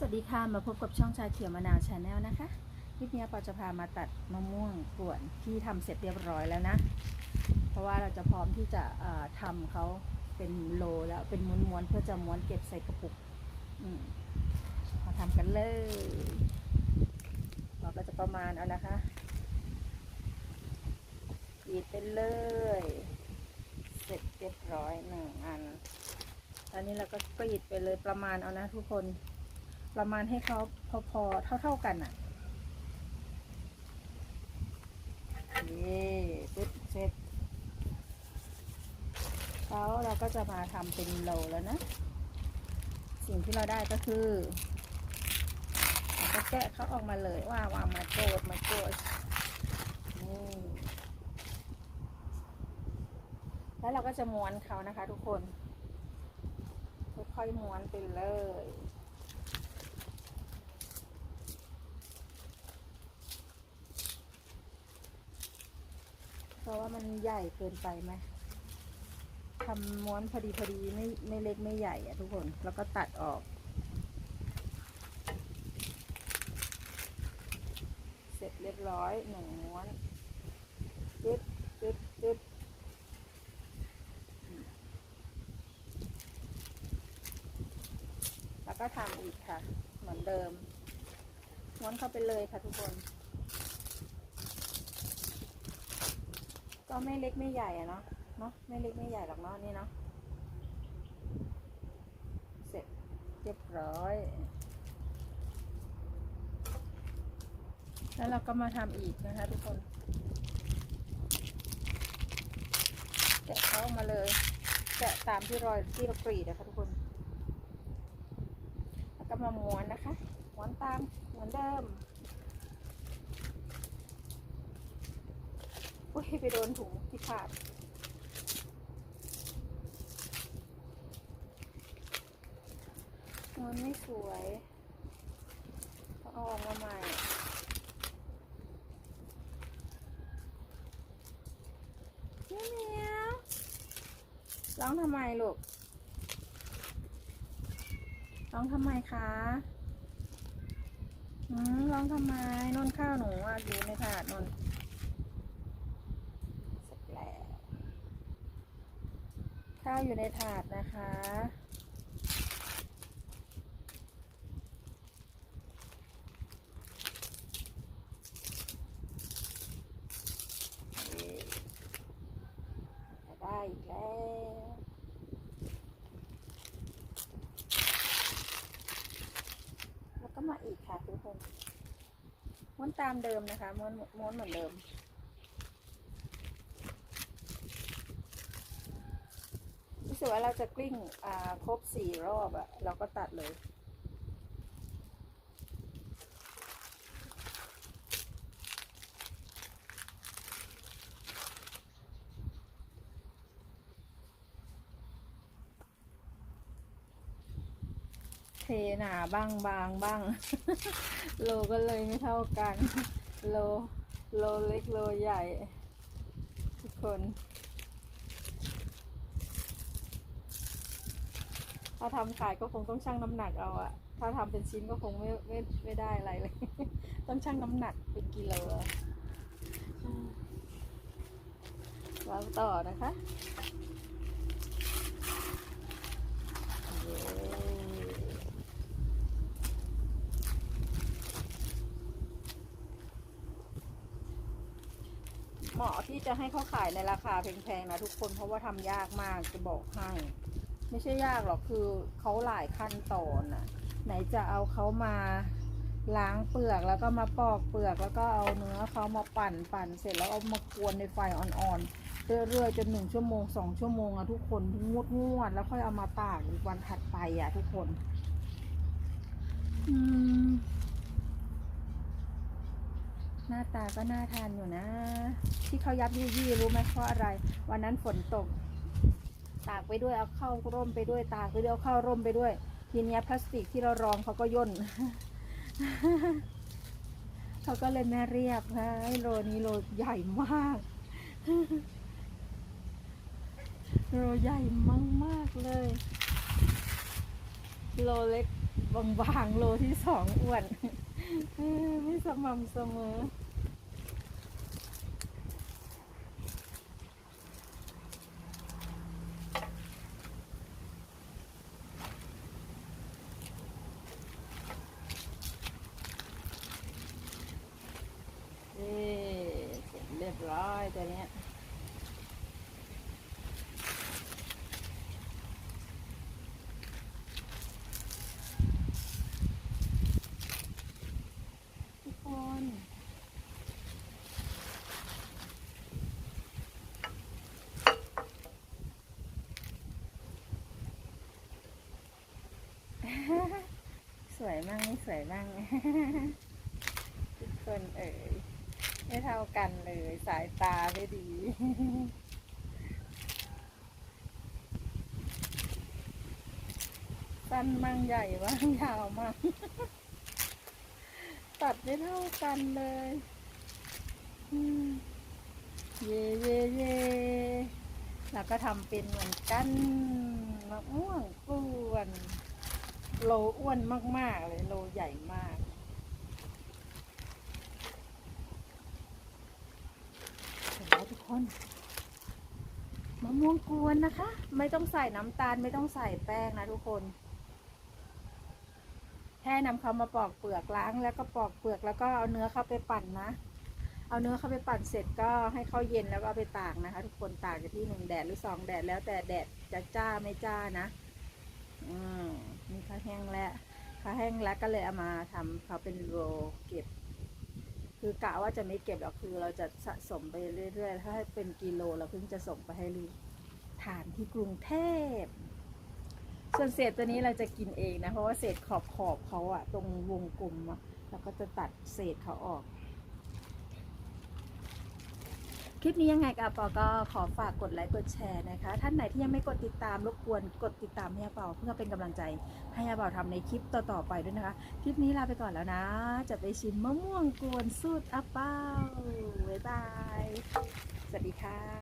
สวัสดีค่ะ มาพบกับช่องชาเขียวมะนาวชาแนลนะคะ คลิปนี้ปอจะพามาตัดมะม่วงกวนที่ทำเสร็จเรียบร้อยแล้วนะ เพราะว่าเราจะพร้อมที่จะเอ่อทำเขาเป็นโลแล้วเป็นม้วนๆเพื่อจะม้วนเก็บใส่กระปุกอืมมาทำกันเลยเราก็จะประมาณเอานะคะกรีดไปเลย เสร็จเรียบร้อยหนึ่งอันตอนนี้เราก็กรีดไปเลยประมาณเอานะทุกคน ประมาณให้เขาพอๆเท่า ๆกันอะนี่ปึ๊บเสร็จเขาเราก็จะมาทำเป็นโลแล้วนะ สิ่งที่เราได้ก็คือก็แกะเขาออกมาเลยว่าว่ามาโกดมาโกดนี่แล้วเราก็จะม้วนเขานะคะทุกคน ค่อยๆม้วนไปเลย ราะว่ามันใหญ่เกินไปไหมทำม้วนพอดีพอดีไม่ไม่เล็กไม่ใหญ่อะทุกคน แล้วก็ตัดออก เสร็จเรียบร้อยหนึ่งม้วนจึ๊บจึ๊บจึ๊บแล้วก็ทำอีกค่ะ เหมือนเดิมม้วนเข้าไปเลยค่ะทุกคน ไม่เล็กไม่ใหญ่อะเนาะเนาะไม่เล็กไม่ใหญ่หรอกเนาะนี่เนาะเสร็จเรียบร้อย แล้วเราก็มาทำอีกนะคะทุกคนแกะเข้ามาเลยแกะตามที่รอยที่เรากรีดนะคะทุกคน แล้วก็มาม้วนนะคะม้วนตามเหมือนเดิม อุ้ยไปโดนถุงที่ขาดมันไม่สวยต้องเอาออกมาใหม่เมียวเมียวร้องทำไมลูกร้องทำไมคะอืมร้องทำไมนอนข้าวหนูอะอยู่ในถาดนนเสร็จแล้ว ข้าวอยู่ในถาดนะคะ ได้อีกแล้วแล้วก็มาอีกค่ะทุกคนม้วนตามเดิมนะคะม้วนม้วนเหมือนเดิม รู้สึ กว่าเราจะกลิ้งอ่าครบสี่รอบอะเราก็ตัดเลย เทหนาบ้างบางบ้าง โลก็เลยไม่เท่ากัน โล โลเล็กโลใหญ่ ทุกคน ถ้าทำขายก็คงต้องชั่งน้ำหนักเอาอะถ้าทำเป็นชิ้นก็คงไม่ไม่ไม่ได้อะไรเลย ต้องชั่งน้ำหนักเป็นกิโลแล้วต่อนะคะเย้เหมาะที่จะให้เขาขายในราคาแพงๆนะทุกคนเพราะว่าทำยากมากจะบอกให้ ไม่ใช่ยากหรอกคือเขาหลายขั้นตอนน่ะไหนจะเอาเขามาล้างเปลือกแล้วก็มาปอกเปลือกแล้วก็เอาเนื้อเขามาปั่นปั่นเสร็จแล้วเอามากวนในไฟอ่อนๆเรื่อยๆจนหนึ่งชั่วโมงสองชั่วโมงอะทุกคนงวดงวดแล้วค่อยเอามาตากอีกวันถัดไปอะทุกคนหน้าตาก็น่าทานอยู่นะ ที่เขายับยี่ยี่รู้ไหมเพราะอะไร วันนั้นฝนตก ตากไปด้วยเอาเข้าร่มไปด้วยตากไปด้วยเอาเข้าร่มไปด้วย ทีเนี้ยพลาสติกที่เรารองเขาก็ย่นเขาก็เลยแม่เรียบฮะโลนี้โลใหญ่มากโลใหญ่มากมากเลย โลเล็กบางๆโลที่สองอ้วนไม่สม่ำเสมอ เอ๊เส บร้อยตัวเนี้ยสวยมากไม่สวยบ้างทุกคนเอ่ย ไม่เท่ากันเลย สายตาไม่ดี สั้นมั่งใหญ่บ้างยาวมากตัดไม่เท่ากันเลยเย่เย่เย่แล้วก็ทำเป็นเหมือนกันมะม่วงกวนโลอ้วนมาก ๆ เลย โลใหญ่มาก เห็นแล้วทุก คนมะม่วงกวนนะคะ ไม่ต้องใส่น้ำตาลไม่ต้องใส่แป้งนะทุกคนแค่นำเขามาปอกเปลือกล้างแล้วก็ปอกเปลือกแล้วก็เอาเนื้อเข้าไปปั่นนะ เอาเนื้อเข้าไปปั่นเสร็จก็ให้เขาเย็นแล้วก็เอาไปตากนะคะ ทุกคนตากอยู่ที่หนึ่งแดดหรือสองแดดแล้วแต่แดดจะจ้าไม่จ้านะ อืมนี่เขาแห้งแล้วเขาแห้งแล้วก็เลยเอามาทำเขาเป็นโรลเก็บ คือกะว่าจะไม่เก็บหรอกคือเราจะสะสมไปเรื่อยๆ ถ้าเป็นกิโลเราเพิ่งจะส่งไปให้ลูกทานที่กรุงเทพ ส่วนเศษตัวนี้เราจะกินเองนะ เพราะว่าเศษขอบขอบเขาอะตรงวงกลมอะเราก็จะตัดเศษเขาออก คลิปนี้ยังไงกับปอก็ขอฝากกดไลค์กดแชร์นะคะ ท่านไหนที่ยังไม่กดติดตามรบกวนกดติดตามให้อาเปาเพื่อเป็นกำลังใจให้อาเปาทำในคลิปต่อๆไปด้วยนะคะ คลิปนี้ลาไปก่อนแล้วนะ จะไปชิมมะม่วงกวนสูตรอาเปาบ๊ายบาย สวัสดีค่ะ